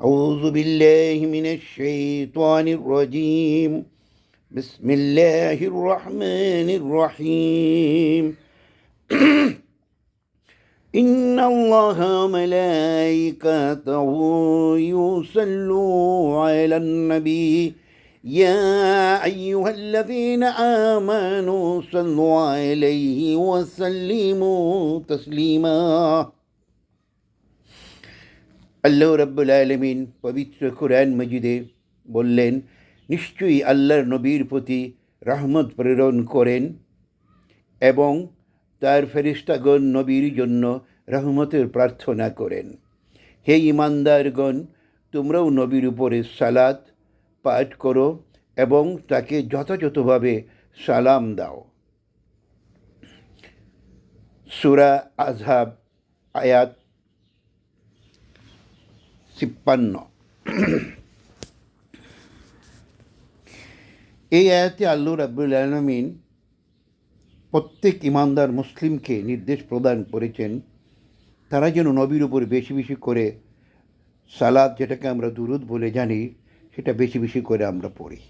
أعوذ بالله من الشيطان الرجيم. بسم الله الرحمن الرحيم. إن الله وملائكته يصلوا على النبي. يا أيها الذين آمنوا صلوا عليه وسلموا تسليما. আল্লাহ রব্বুল আলমিন পবিত্র কোরআন মজিদে বললেন, নিশ্চয়ই আল্লাহর নবীর প্রতি রহমত প্রেরণ করেন এবং তার ফেরিস্তাগণ নবীর জন্য রহমতের প্রার্থনা করেন। হে ইমানদারগণ, তোমরাও নবীর উপরে সালাত পাঠ করো এবং তাকে যথাযথভাবে সালাম দাও। সুরা আজহাব আয়াত তিপ্পান্ন। এই আয়াতে আল্লু রাব্বুল আলমিন প্রত্যেক ইমানদার মুসলিমকে নির্দেশ প্রদান করেছেন, তারা যেন নবীর উপর বেশি বেশি করে সালাদ যেটাকে আমরা দুরুদ বলে জানি, সেটা বেশি বেশি করে আমরা পড়ি।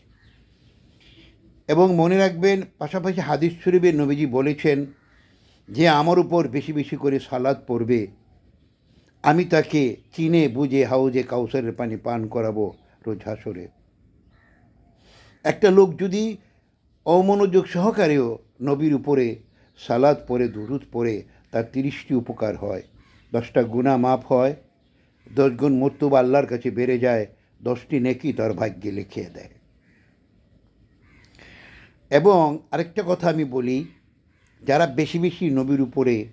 এবং মনে রাখবেন, পাশাপাশি হাদিস শরীফের নবীজি বলেছেন যে, আমার উপর বেশি বেশি করে সালাদ পড়বে আমি তাকে চিনে, বুঝে, হাউজে, কাউসারের পানি পান করাবো রোজ হাসরে। একটা লোক যদি অমনোযোগ সহকারেও নবীর উপরে সালাদ পরে দুরুদ পরে তার তিরিশটি উপকার হয়। দশটা গুণা মাফ হয়, দশ গুণ মর্তবা আল্লাহর কাছে বেড়ে যায়, দশটি নেকি তার ভাগ্যে লিখিয়ে দেয়। এবং আরেকটা কথা আমি বলি, যারা বেশি বেশি নবীর উপরে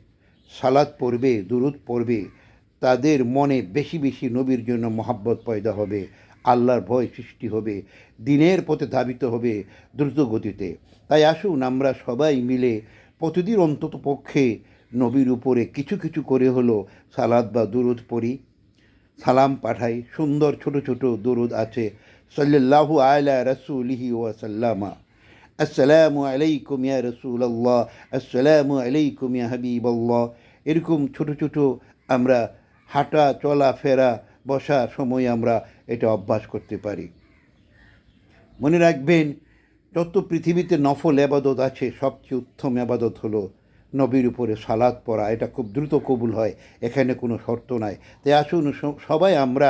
সালাদ পড়বে, দুরুদ পড়বে তাদের মনে বেশি বেশি নবীর জন্য মহাব্বত পয়দা হবে, আল্লাহর ভয় সৃষ্টি হবে, দিনের পথে ধাবিত হবে দ্রুত গতিতে। তাই আসুন আমরা সবাই মিলে প্রতিদিন অন্তত পক্ষে নবীর উপরে কিছু কিছু করে হলো সালাদ বা দুরুদ পড়ি, সালাম পাঠাই। সুন্দর ছোট ছোট দুরুদ আছে। সাল্লাল্লাহু আলা রসুলিহি ওয়াসাল্লামা আসসালামু আলাইকুম ইয়া রসুল আল্লাহ আসসালামু আলাইকুম ইয়া হাবিব এরকম ছোট ছোট আমরা হাঁটা, চলা, ফেরা, বসা সময় আমরা এটা অভ্যাস করতে পারি। মনে রাখবেন, যত পৃথিবীতে নফল আবাদত আছে, সবচেয়ে উত্তম আবাদত হলো নবীর উপরে সালাদ পড়া। এটা খুব দ্রুত কবুল হয়, এখানে কোনো শর্ত নাই। তাই আসুন সবাই আমরা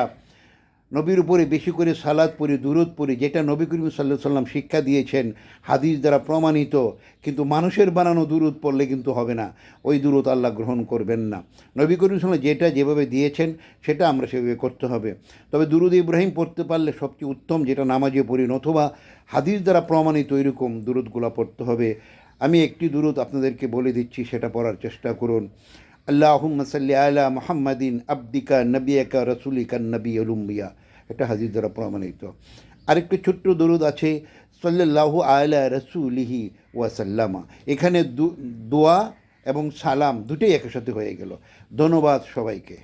নবীর উপরে বেশি করে সালাদ পড়ি দূরত পড়ি, যেটা নবী করিম সাল্লাহ সাল্লাম শিক্ষা দিয়েছেন, হাদিস দ্বারা প্রমাণিত, কিন্তু মানুষের বানানো দূরত পড়লে কিন্তু হবে না। ওই দূরত আল্লাহ গ্রহণ করবেন না। নবী করিম সাল্লাম যেটা যেভাবে দিয়েছেন, সেটা আমরা সেভাবে করতে হবে। তবে দুরুদ ইব্রাহিম পড়তে পারলে সবচেয়ে উত্তম যেটা নামাজে পড়ি অথবা হাদিস দ্বারা প্রমাণিত এরকম দূরতগুলো পড়তে হবে। আমি একটি দূরত আপনাদেরকে বলে দিচ্ছি, সেটা পড়ার চেষ্টা করুন। আল্লাহুম্মা সাল্লি আলা মুহাম্মাদিন আব্দিকা নবিয়াকা রসুলিকা নবী অলুম্বিয়া এটা হাদিস দ্বারা প্রমাণিত। আরেকটি ছোট্ট দরুদ আছে সাল্লাহু আলা রসুলিহি ওয়াসাল্লামা এখানে দোয়া এবং সালাম দুটোই একসাথে হয়ে গেল। ধন্যবাদ সবাইকে।